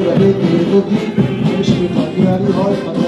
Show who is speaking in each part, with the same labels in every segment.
Speaker 1: હૃદય હેતુથી પોલીસની ભાગીદારી હોય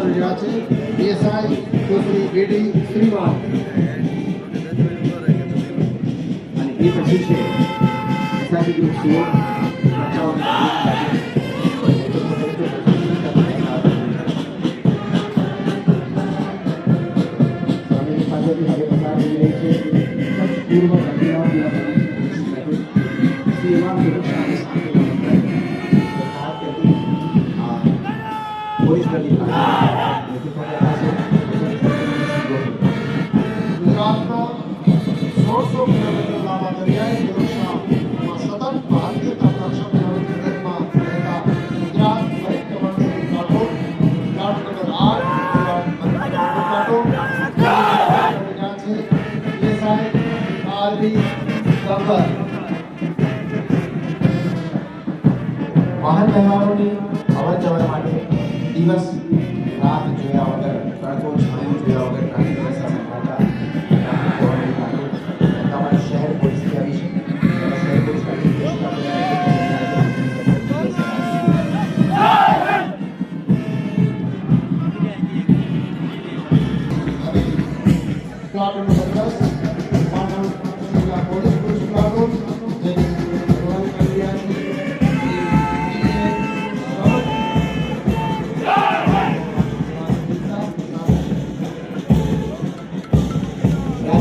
Speaker 2: નેતૃત્વ કરી
Speaker 1: રહ્યા છે પીએસઆઈ સુશ્રી બીડી શ્રીમાન
Speaker 2: અને એ પછી છે એસઆરટી ગ્રુપ સુર બચાવ સ્વામીની પાસેથી હવે પસાર થઈ રહી છે વાહન વ્યવહારોની અવર જવર માટે દિવસ રાત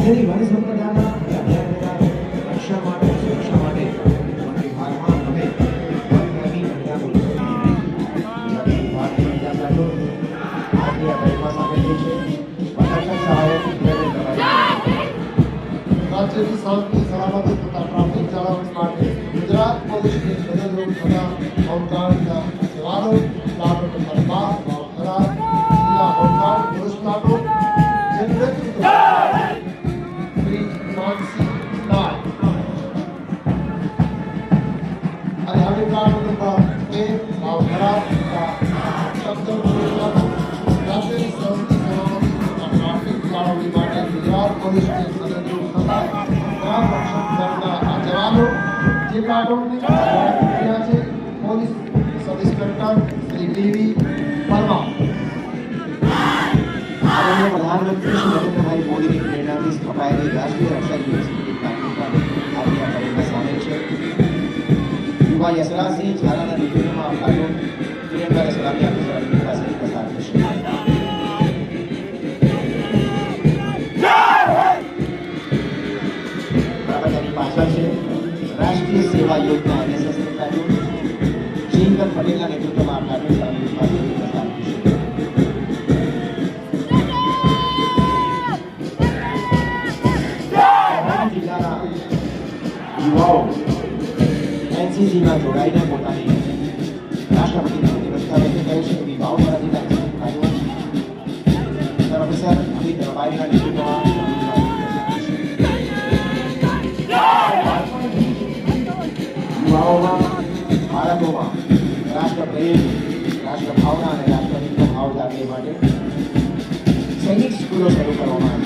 Speaker 2: રાજ્યની વન સંપદાના અભ્યારણ્યના રક્ષણ માટે સુરક્ષા માટે વન વિભાગમાં અમે વનપ્રેમી મહિલા પોલીસો ગુજરાત વિભાગની મહિલા પ્લાટૂન આજે આ પરિવાર સામેલ થઈ છે વનરક્ષક સહાયક ઇન્દ્રને દબાઈ
Speaker 1: રાજ્યની શાંતિ સલામતી તથા ટ્રાફિક જાળવણી માટે ગુજરાત પોલીસની ટ્રાફિક જાળવણી માટે ગુજરાત પોલીસની મદદરૂપ થતા ગ્રામ રક્ષક દળના આ જવાનો જે પ્લાટોનની રહ્યા છે police sub inspector Shri D V Parmar
Speaker 2: આદરણીય પ્રધાનમંત્રી શ્રી નરેન્દ્રભાઈ મોદીની પ્રેરણાથી સ્થપાયેલી રાષ્ટ્રીય રક્ષા યુનિવર્સિટી પ્લાટૂન પર આજે આ પરિવાર સામેલ છે યુવા યશરાજસિંહ ઝાલાના નેતૃત્વમાં આ પ્લાટૂન તિરંગાને સલામી પાસે પસાર થશે તમામ જિલ્લાના યુવાઓ એનસીસીમાં જોડાઈને પોતાની રાષ્ટ્રપ્રેમ રાષ્ટ્રભાવના અને રાષ્ટ્રની ભાવ જાગે માટે સૈનિક સ્કૂલો શરૂ કરવામાં આવી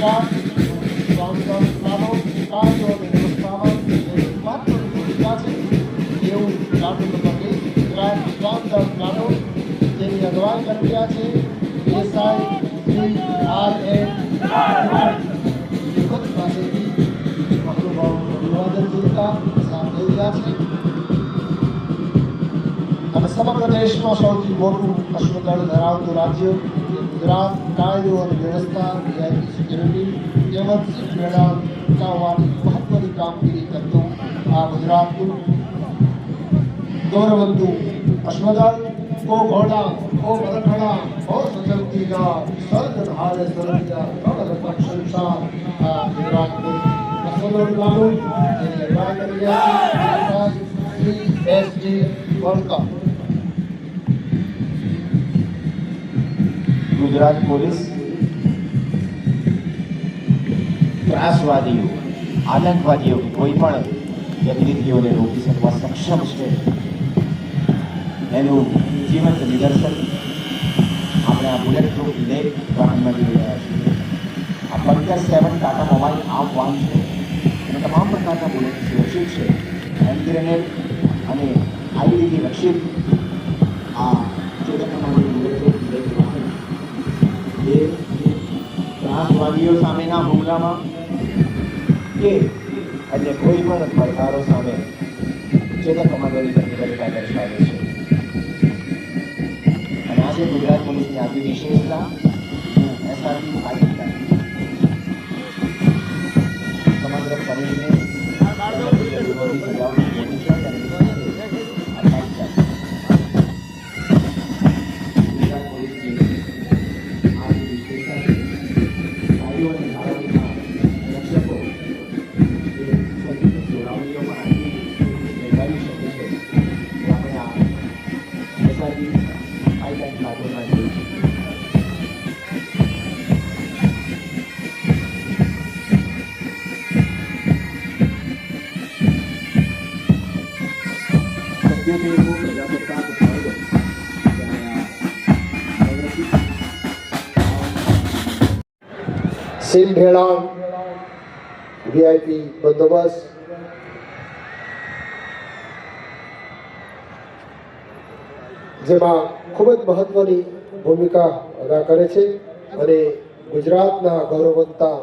Speaker 2: વિચાર સાંસ્કૃતિક સ્થાનો અને વ્યવસ્થામાં ભૂમિકા છે એવું લાડુ
Speaker 1: નંબર એક ગુજરાત વિકાસદાસ લાડો કરી રહ્યા છે એસઆઈ શ્રી આર એન વિગત પાસેથી મહાનુભાવ અભિવાદનશીલતા સાથે રહ્યા છે અને સમગ્ર દેશમાં સૌથી મોટું પશુદળ ધરાવતું રાજ્ય ગુજરાત કાયદો અને વ્યવસ્થા વીઆઈપી સિક્યુરિટી તેમજ શીખ મેળા ટકાવવાની મહત્વની કામગીરી કરતું આ ગુજરાતનું ગૌરવંતું અશ્વદળ કો ઘોડા કો મરખડા ઓ સચલતી જા સર્ગ ધારે સરંજા કમલ પક્ષંસાર આ ગુજરાતનું અશ્વદળ કાનૂન જેની અગવાઈ કરી રહ્યા છે Shri S G Vankar
Speaker 2: Gujarat police ત્રાસવાદીઓ, આતંકવાદીઓ કોઈ પણ ગતિવિધિઓને રોકી શકવા સક્ષમ છે. એનું જીવંત નિદર્શન આપણે આ બુલેટ પ્રૂફ લેક વાહનમાં જોઈ રહ્યા છીએ. આ પંકજ સેવન ટાટા મોબાઈલ આમ વાહન છે. અને તમામ પ્રકારના બુલેટ સુરક્ષિત છે. એમ ગ્રેનેડ અને આઈડીથી રક્ષિત આ ચેતકમાનું બુલેટ પ્રૂફ લેક વાહન. ત્રાસવાદીઓ સામેના હુમલામાં કે અન્ય કોઈ પણ પડકારો સામે ચેતક કમાન્ડોની પ્રતિબદ્ધતા દર્શાવે છે. અને આજે ગુજરાત પોલીસની આગવી વિશેષતા એસઆરપી ફાઇવ સમગ્ર પોલીસને વિરોધી સજાવટ
Speaker 1: સિંધેડા વીઆઈપી બંદોબસ્ત. જેમાં ખૂબ જ મહત્વની ભૂમિકા અદા કરે છે અને ગુજરાતના ગૌરવવંતા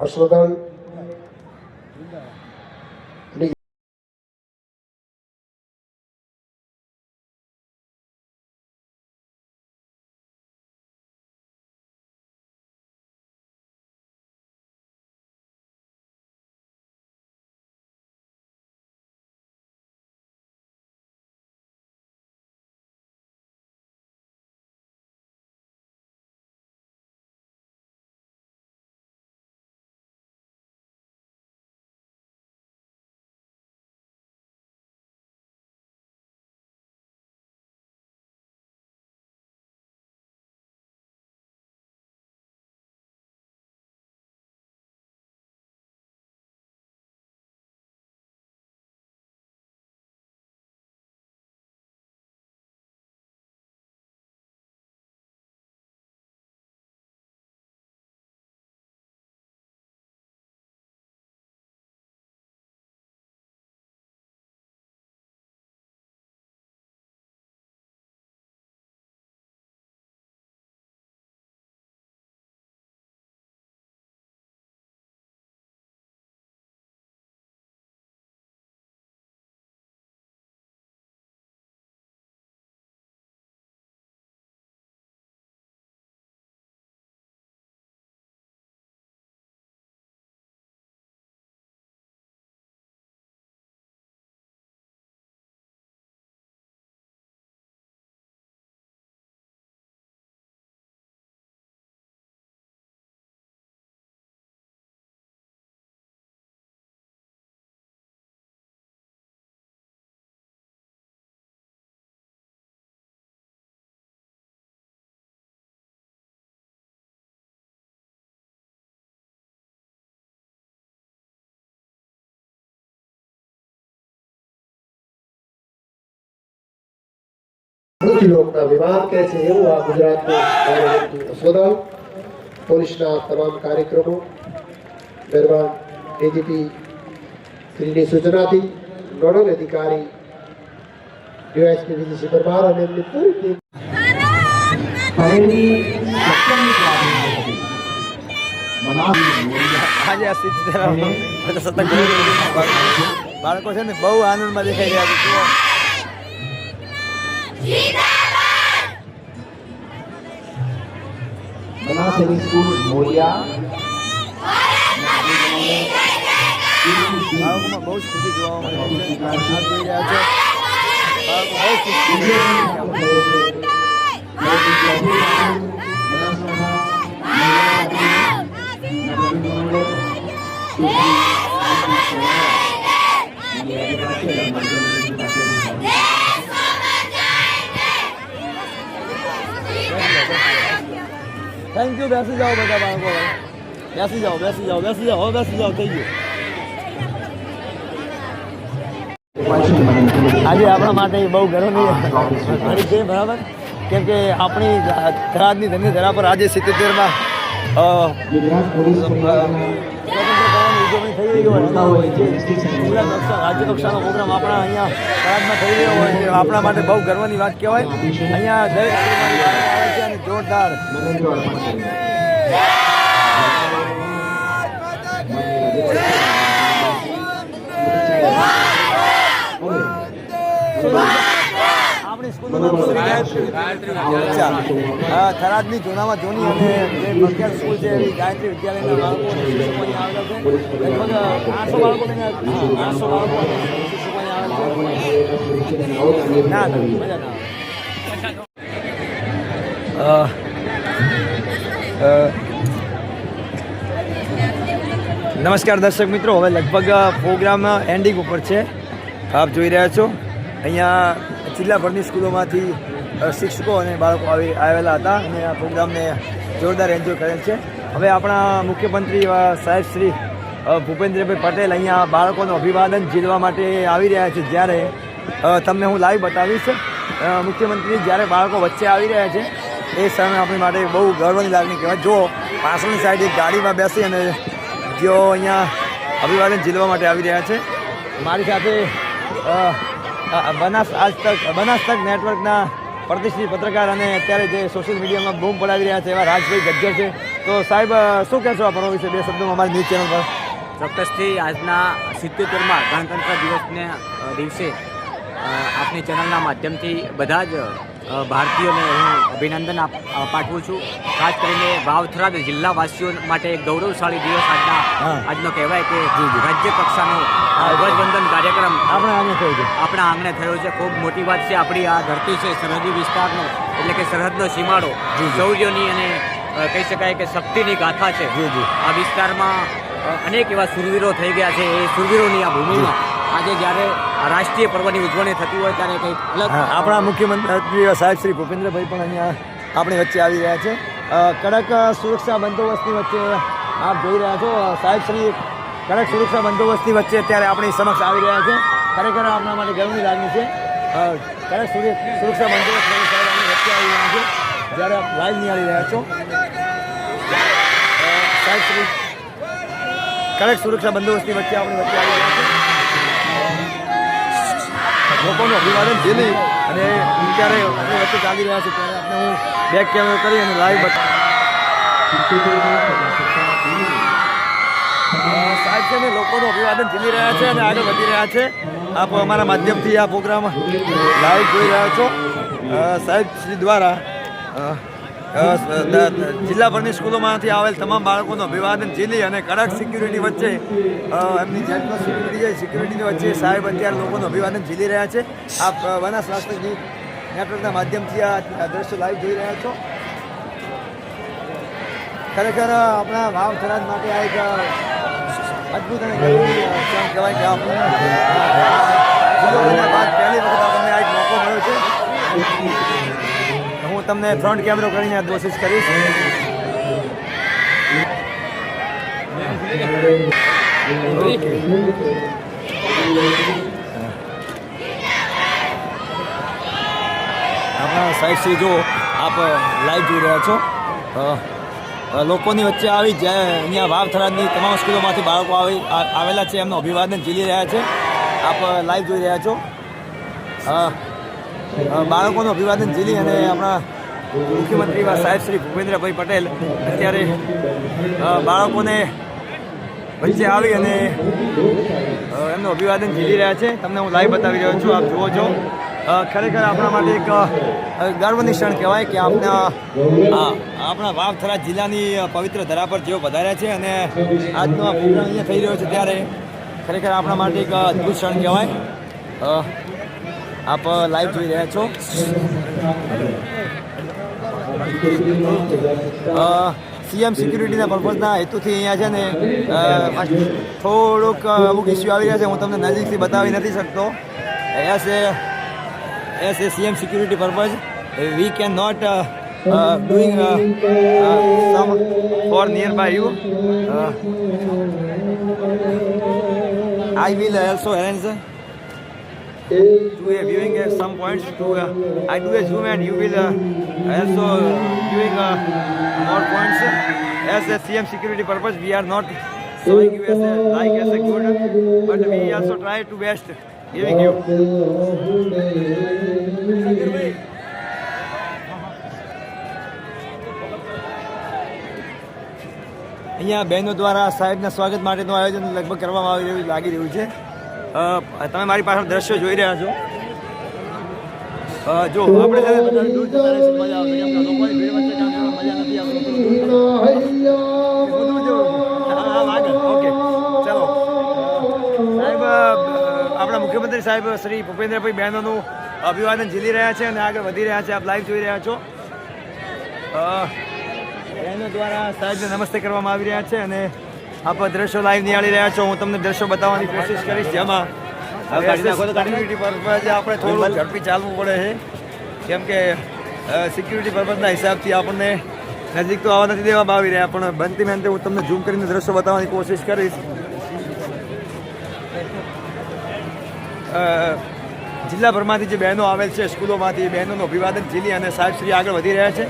Speaker 1: અશ્વદળ લોકના વિમાન કહે છે એવું આ ગુજરાતનું ગૌરવવંતું પોલીસના તમામ કાર્યક્રમો દરમિયાન એજીપી શ્રીની સૂચનાથી નોડલ અધિકારી વિજયસિંહ પરમાર અને એમની પૂરી ટીમ.
Speaker 3: આજે આ બાળકો છે ને બહુ આનંદમાં દેખાઈ રહ્યા છે. જુઓ.
Speaker 2: બનાસની સ્કૂલ મોરિયા
Speaker 3: બાળકોમાં બહુ જ ખુશી જોવા મળે છે આપ જોઈ રહ્યા છો બાળકો બહુ ખુશ છે. થેન્ક જાઓ બધા બેસી જાઓ બેસી જાઓ બેસી જાઓ બેસી જાઓ થઈ ગયું આજે આપણા માટે બહુ ગર્વની મારી છે બરાબર? કેમ કે આપણી ધરાજની ધન્ય ધરા પર આજે સિત્તેરમાં રાજ્ય કક્ષાનો પ્રોગ્રામ આપણા અહીંયા થરાદમાં થઈ રહ્યો હોય. આપણા માટે બહુ ગર્વની વાત કહેવાય. અહીંયા દરેક જોરદાર. થરાદની જૂનામાં જૂની અને સ્કૂલ છે એવી ગાયત્રી વિદ્યાલયના બાળકો આઠસો બાળકો આઠસો બાળકો ના નમસ્કાર દર્શક મિત્રો. હવે લગભગ પ્રોગ્રામ એન્ડિંગ ઉપર છે. આપ જોઈ રહ્યા છો. અહીંયા જિલ્લાભરની સ્કૂલોમાંથી શિક્ષકો અને બાળકો આવી, આવેલા હતા અને આ પ્રોગ્રામને જોરદાર એન્જોય કરેલ છે. હવે આપણા મુખ્યમંત્રી સાહેબ શ્રી ભૂપેન્દ્રભાઈ પટેલ અહીંયા બાળકોનું અભિવાદન ઝીલવા માટે આવી રહ્યા છે. જ્યારે તમને હું લાઈવ બતાવીશ. મુખ્યમંત્રી જ્યારે બાળકો વચ્ચે આવી રહ્યા છે એ સમય આપણી માટે બહુ ગર્વની લાગણી કહેવાય જો પાછળની સાઈડ એક ગાડીમાં બેસી અને જેઓ અહીંયા અભિવાદન ઝીલવા માટે આવી રહ્યા છે. મારી સાથે બનાસ આજ તક, બનાસ તક નેટવર્કના પ્રતિષ્ઠિત પત્રકાર અને અત્યારે જે સોશિયલ મીડિયામાં બૂમ પડાવી રહ્યા છે એવા રાજભાઈ ગજ્જર છે. તો સાહેબ શું કહેશો આ પર્વ વિશે? બે શબ્દોમાં અમારી ન્યૂઝ ચેનલ પર.
Speaker 4: ચોક્કસથી આજના સિત્યોતેરમાં ગણતંત્ર દિવસને દિવસે આપની ચેનલના માધ્યમથી બધા જ ભારતીયોને હું અભિનંદન પાઠવું છું. ખાસ કરીને વાવથરાદ જિલ્લાવાસીઓ માટે એક ગૌરવશાળી દિવસ આજના આજનો કહેવાય કે રાજ્ય કક્ષાનો ધ્વજવંદન કાર્યક્રમ
Speaker 3: આપણે આંગણે થયો છે.
Speaker 4: આપણા આંગણે થયો છે. ખૂબ મોટી વાત છે. આપણી આ ધરતી છે સરહદી વિસ્તારનો એટલે કે સરહદનો સીમાડો. શૌર્યોની અને કહી શકાય કે શક્તિની ગાથા છે. આ વિસ્તારમાં અનેક એવા સુરવીરો થઈ ગયા છે. એ સુરવીરોની આ ભૂમિમાં આજે જ્યારે રાષ્ટ્રીય પર્વની ઉજવણી થતી હોય ત્યારે કંઈક અલગ
Speaker 3: આપણા મુખ્યમંત્રી સાહેબ શ્રી ભૂપેન્દ્રભાઈ પણ અહીંયા આપણી વચ્ચે આવી રહ્યા છે. કડક સુરક્ષા બંદોબસ્તની વચ્ચે આપ જોઈ રહ્યા છો. સાહેબ શ્રી, કડક સુરક્ષા બંદોબસ્તની વચ્ચે અત્યારે આપણી સમક્ષ આવી રહ્યા છે. ખરેખર આપણા માટે ગર્વની લાગણી છે. કડક સુરક્ષા બંદોબસ્ત સાહેબ વચ્ચે આવી રહ્યા છે. જ્યારે આપ લાઈવ નિહાળી રહ્યા છો. સાહેબ શ્રી, કડક સુરક્ષા બંદોબસ્તની વચ્ચે આપણી વચ્ચે આવી રહ્યા છે. લોકોનું અભિવાદન ઝીલી અને અત્યારે આપણી વચ્ચે ચાલી રહ્યા છે ત્યારે આપણે હું બેક કેમેરો કરી અને લાઈવ સાહેબ છે ને, લોકોનું અભિવાદન ઝીલી રહ્યા છે અને આગળ વધી રહ્યા છે. આપ અમારા માધ્યમથી આ પ્રોગ્રામ લાઈવ જોઈ રહ્યા છો. સાહેબ શ્રી દ્વારા જિલ્લાભરની સ્કૂલોમાંથી આવેલ તમામ બાળકોનું અભિવાદન ઝીલી અને કડક સિક્યુરિટી વચ્ચે એમની જેલ સિક્યુરિટી સિક્યુરિટીની વચ્ચે સાહેબ અત્યારે લોકોનું અભિવાદન ઝીલી રહ્યા છે. આપ અ, બનાસ રાષ્ટ્રજી નેટવર્કના માધ્યમથી આ આ દ્રશ્ય લાઈવ જોઈ રહ્યા છો. ખરેખર આપણા વાવ થરાદ માટે આ એક અદભુત અને કેમ કહેવાય કે આપણે પહેલી વખત આપણને આ એક મોકો મળ્યો છે. હું તમને ફ્રન્ટ કેમેરો કરીને કોશિશ કરીશ. આપણા સાઈડથી જો આપ લાઈવ જોઈ રહ્યા છો. લોકોની વચ્ચે આવી જ્યાં અહીંયા વાવ થરાદની તમામ સ્કૂલોમાંથી બાળકો આવી આવેલા છે એમનું અભિવાદન ઝીલી રહ્યા છે. આપ લાઈવ જોઈ રહ્યા છો. અ, બાળકોનું અભિવાદન ઝીલી અને આપણા મુખ્યમંત્રી સાહેબ શ્રી ભૂપેન્દ્રભાઈ પટેલ અત્યારે બાળકોને વચ્ચે આવી અને એમનું અભિવાદન ઝીલી રહ્યા છે. તમને હું લાઈવ બતાવી રહ્યો છું, આપ જુઓ છો. ખરેખર આપણા માટે એક ગર્વની ક્ષણ કહેવાય કે આપણા આપણા વાવથરા જિલ્લાની પવિત્ર ધરા પર જેઓ વધાર્યા છે અને આજનો આ પ્રોગ્રામ અહીંયા થઈ રહ્યો છે ત્યારે ખરેખર આપણા માટે એક અદ્ભુત ક્ષણ કહેવાય. આપ લાઈવ જોઈ રહ્યા છો. સીએમ સિક્યુરિટીના પર્પઝના હેતુથી અહીંયા છે ને થોડુંક અમુક ઇસ્યુ આવી રહ્યા છે, હું તમને નજીકથી બતાવી નથી શકતો. As a as a CM security purpose we can not doing some for near by you I will also arrange to a viewing at some points to uh, I do a zoom and you will uh, also viewing uh, more points as a CM security purpose we are not showing you as a like as a good but we also try to best giving you અહીંયા બહેનો દ્વારા સાહેબના સ્વાગત માટેનું આયોજન લગભગ કરવામાં આવી રહ્યું લાગી રહ્યું છે તમે મારી પાસે દ્રશ્યો જોઈ રહ્યા છો. જો આપણે આપણા મુખ્યમંત્રી સાહેબ શ્રી ભૂપેન્દ્રભાઈ બહેનોનું અભિવાદન ઝીલી રહ્યા છે અને આગળ વધી રહ્યા છે. આપ લાઈવ જોઈ રહ્યા છો. બહેનો દ્વારા સાહેબને નમસ્તે કરવામાં આવી રહ્યા છે અને આપ દ્રશ્યો લાઈવ નિહાળી રહ્યા છો. હું તમને દ્રશ્યો બતાવવાની કોશિશ કરીશ. જેમાં સિક્યુરિટી પર્પઝ આપણે થોડું ઝડપી ચાલવું પડે છે. કેમ કે સિક્યુરિટી પર્પઝના હિસાબથી આપણને નજીક તો આવવા નથી દેવામાં આવી રહ્યા પણ બનતી મહેનતે હું તમને ઝૂમ કરીને દ્રશ્યો બતાવવાની કોશિશ કરીશ. જિલ્લાભરમાંથી જે બહેનો આવેલ છે સ્કૂલોમાંથી એ બહેનોનું અભિવાદન ઝીલી અને સાહેબશ્રી આગળ વધી રહ્યા છે.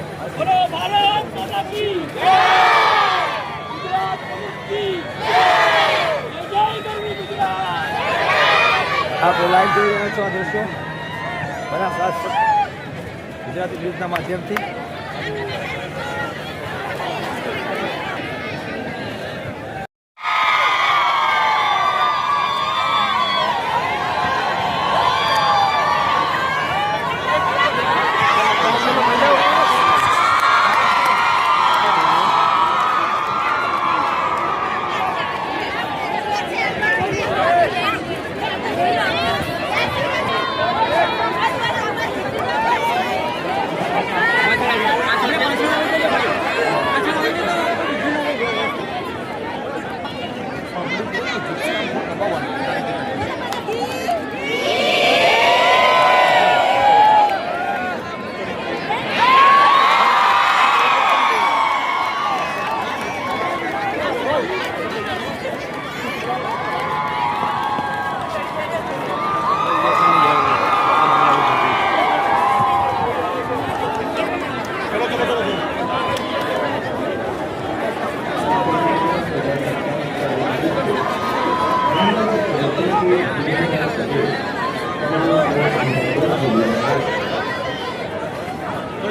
Speaker 3: આપ લાઈવ જોઈ રહ્યા છો આ દ્રશ્યો. સાસ- ગુજરાતી ન્યૂઝના માધ્યમથી.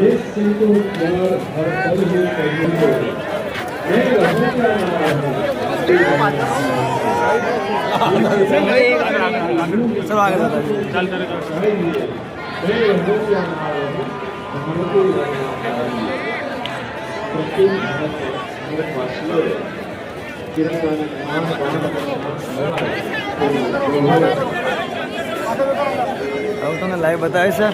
Speaker 5: एक सिंह को प्यार हर पल ही करने को मैं रहूँ क्या
Speaker 3: ना रहूँ चल।
Speaker 5: मैं रहूँ क्या ना रहूँ हमको प्रति भारत में फ़सलों
Speaker 3: હવે તમને લાઈવ બતાવે અ,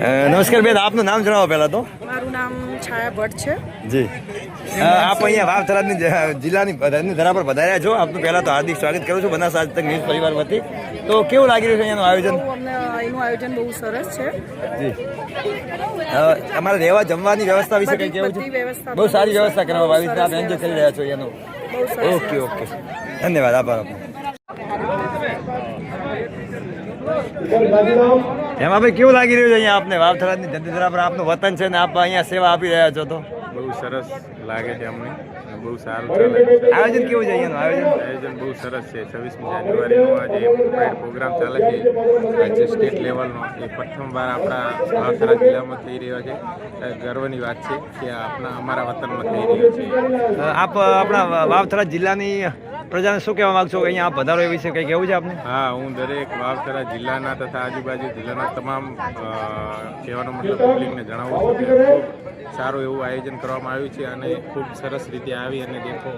Speaker 3: નમસ્કાર બેન આપનું નામ જણાવો પહેલાં તો.
Speaker 6: મારું નામ છાયા ભટ્ટ છે.
Speaker 3: જી. આપ અહીંયા વાવ થરાદની જિલ્લાની ધરની ધરા પર પધાર્યા છો. આપનું પહેલાં તો હાર્દિક સ્વાગત કરું છું બનાસ આજ તક ન્યૂઝ પરિવાર વતી. તો કેવું લાગી રહ્યું છે અહીંયાનું આયોજન?
Speaker 6: એનું આયોજન બહુ સરસ છે.
Speaker 3: જી. અમારે રહેવા જમવાની વ્યવસ્થા વિશે કંઈ કેવું છે? બહુ સારી વ્યવસ્થા કરવામાં આવી છે. આપ એન્જોય કરી રહ્યા છો એનું ઓકે ઓકે. ધન્યવાદ આભાર આપનો. એમાં ભાઈ કેવું લાગી રહ્યું છે અહીંયા આપને? વાવથરાજની ધરતી પર આપનું વતન છે ને આપ અહીંયા સેવા આપી રહ્યા છો તો?
Speaker 7: બહુ સરસ લાગે છે અમને બહુ સારું ચાલે.
Speaker 3: આયોજન કેવું છે અહીંયાનું આયોજન?
Speaker 7: આયોજન બહુ સરસ છે. છવ્વીસમી જાન્યુઆરીનો આજે પ્રોગ્રામ ચાલે છે. આજે સ્ટેટ લેવલનો એ પ્રથમવાર આપણા વાવથરા જિલ્લામાં થઈ રહ્યો છે. ગર્વની વાત છે કે આપણા અમારા વતનમાં થઈ રહ્યો છે.
Speaker 3: આપ આપણા વાવથરા જિલ્લાની પ્રજાને શું કહેવા માંગશો? અહીંયા આપ પધારો એ વિશે કંઈ કહેવું છે આપને?
Speaker 7: હા હું દરેક વાવથરા જિલ્લાના તથા આજુબાજુ જિલ્લાના તમામ કહેવાનો મતલબ પબ્લિકને જણાવું છું કે ખૂબ સારું એવું આયોજન કરવામાં આવ્યું છે અને ખૂબ સરસ રીતે આવી અને દેખો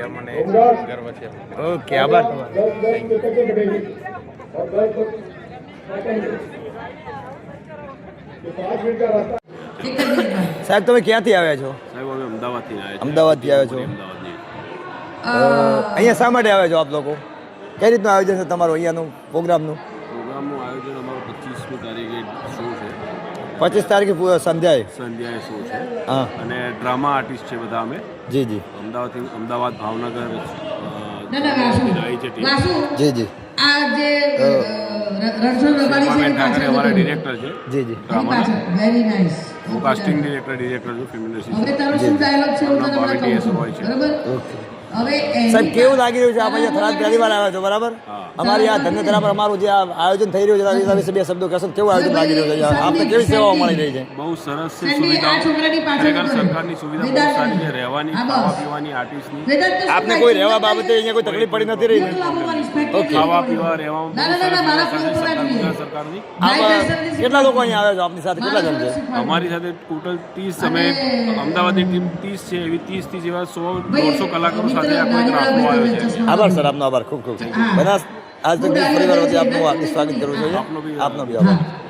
Speaker 7: એ મને ગર્વ છે.
Speaker 3: ઓકે આભાર. સાહેબ તમે ક્યાંથી આવ્યા છો?
Speaker 7: સાહેબ અમે અમદાવાદથી આવ્યા
Speaker 3: અમદાવાદથી આવ્યા છો. અહીંયા શા માટે આવે છો આપ લોકો? કઈ રીતનું આયોજન છે તમારું અહીંયાનું પ્રોગ્રામનું?
Speaker 7: પ્રોગ્રામનું આયોજન અમારું પચીસમી તારીખે શો છે.
Speaker 3: પચીસ તારીખે સંધ્યાએ?
Speaker 7: સંધ્યાએ શો છે.
Speaker 3: હા.
Speaker 7: અને ડ્રામા આર્ટિસ્ટ છે બધા અમે.
Speaker 3: જી જી.
Speaker 7: અમદાવાદથી અમદાવાદ ભાવનગર
Speaker 3: જી જી.
Speaker 8: આ જે રણછોડ
Speaker 7: ઠાકરે અમારા ડિરેક્ટર છે.
Speaker 3: જી જી.
Speaker 8: વેરી નાઇસ
Speaker 7: હું કાસ્ટિંગ ડિરેક્ટર ડિરેક્ટર છું ફિલ્મ
Speaker 8: હવે
Speaker 7: ઇન્ડસ્ટ્રી
Speaker 8: તારો શું ડાયલોગ છે હું. બરાબર?
Speaker 3: ઓકે.
Speaker 8: હવે
Speaker 3: સાહેબ કેવું લાગી રહ્યું છે? આપણે થરાદ પહેલી વાર આવ્યા છો બરાબર? અમારી આ ધન્ય ધરા પર અમારું જે આયોજન થઈ રહ્યું છે એના વિશે બે શબ્દો કહેશો. કેવું આયોજન લાગી રહ્યું છે? આપણે કેવી સેવાઓ મળી રહી છે?
Speaker 7: બહુ સરસ છે
Speaker 8: સુવિધા
Speaker 7: સુવિધાઓ ખરેખર સરકારની સુવિધા બહુ સારી છે રહેવાની ખાવા પીવાની આર્ટિસ્ટની.
Speaker 3: આપને કોઈ રહેવા બાબતે અહીંયા કોઈ તકલીફ પડી નથી રહી? ઓકે.
Speaker 7: ખાવા પીવા રહેવામાં સરકારની.
Speaker 3: કેટલા લોકો અહીંયા આવ્યા છો આપની સાથે? કેટલા જણ છે?
Speaker 7: અમારી સાથે ટોટલ ત્રીસ અમે અમદાવાદની ટીમ ત્રીસ છે એવી ત્રીસથી જેવા સો દોઢસો કલાકારો
Speaker 8: મિત્ર,
Speaker 7: સાથે આખો એક
Speaker 8: ગાડીવાળા
Speaker 7: રાખવો આવ્યો
Speaker 8: ભાઈ
Speaker 7: છે
Speaker 8: ચશ્મા
Speaker 3: આભાર સર આપનો આભાર ખૂબ ખૂબ
Speaker 8: હા.
Speaker 3: બનાસ આજ તક પરિવાર વતી આપનું હાર્દિક સ્વાગત કરું છું
Speaker 7: આપનો બી
Speaker 3: આપનો બી આભાર
Speaker 8: હા.